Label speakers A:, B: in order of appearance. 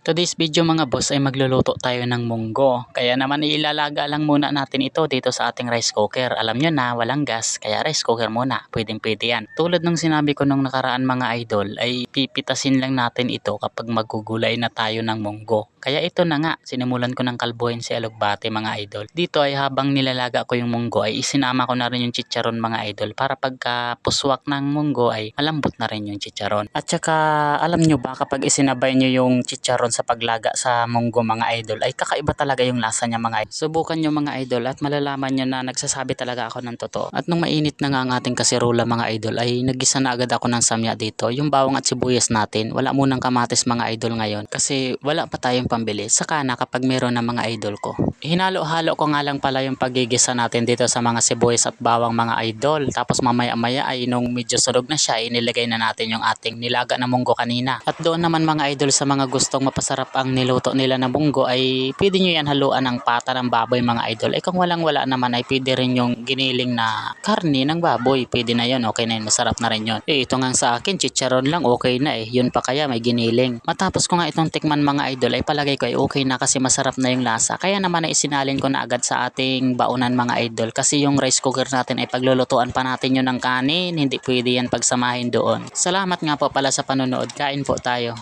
A: Today's video mga boss ay magluluto tayo ng munggo. Kaya naman ilalaga lang muna natin ito dito sa ating rice cooker. Alam nyo na walang gas kaya rice cooker muna. Pwedeng pwede yan. Tulad ng sinabi ko nung nakaraan mga idol ay pipitasin lang natin ito kapag magugulay na tayo ng munggo. Kaya ito na nga, sinimulan ko ng kalbuhin si Alugbate mga idol. Dito ay habang nilalaga ko yung munggo ay isinama ko na rin yung chicharon mga idol para pagka puswak ng munggo ay malambot na rin yung chicharon. At saka alam nyo ba kapag isinabay nyo yung chicharon sa paglaga sa munggo mga idol ay kakaiba talaga yung lasa niya mga idol. Subukan nyo mga idol at malalaman nyo na nagsasabi talaga ako ng totoo. At nung mainit na nga ang ating kasirola mga idol ay nagisa na agad ako ng samya dito. Yung bawang at sibuyas natin, wala munang kamatis mga idol ngayon kasi wala pa tayong pambili. Saka na kapag meron ng mga idol ko. Hinalo-halo ko nga lang pala yung pagigisa natin dito sa mga sibuyas at bawang mga idol. Tapos mamaya-maya ay nung medyo sunog na siya, inilagay na natin yung ating nilaga na munggo kanina. At doon naman mga idol sa mga gustong mapasarap ang niluto nila na munggo ay pwede nyo yan haluan ng pata ng baboy mga idol. Ay kung walang wala naman ay pwede rin yung giniling na karni ng baboy. Pwede na yun, okay na yun, masarap na rin yun. Eh ito nga sa akin, chicharon lang okay na eh. Yun pa kaya may giniling. Matapos ko nga itong tikman mga idol ay palagay ko ay okay na kasi masarap na yung lasa. Kaya naman ay isinalin ko na agad sa ating baunan mga idol kasi yung rice cooker natin ay paglulutuan pa natin yun ng kanin. Hindi pwede yan pagsamahin doon. Salamat nga po pala sa panonood. Kain po tayo.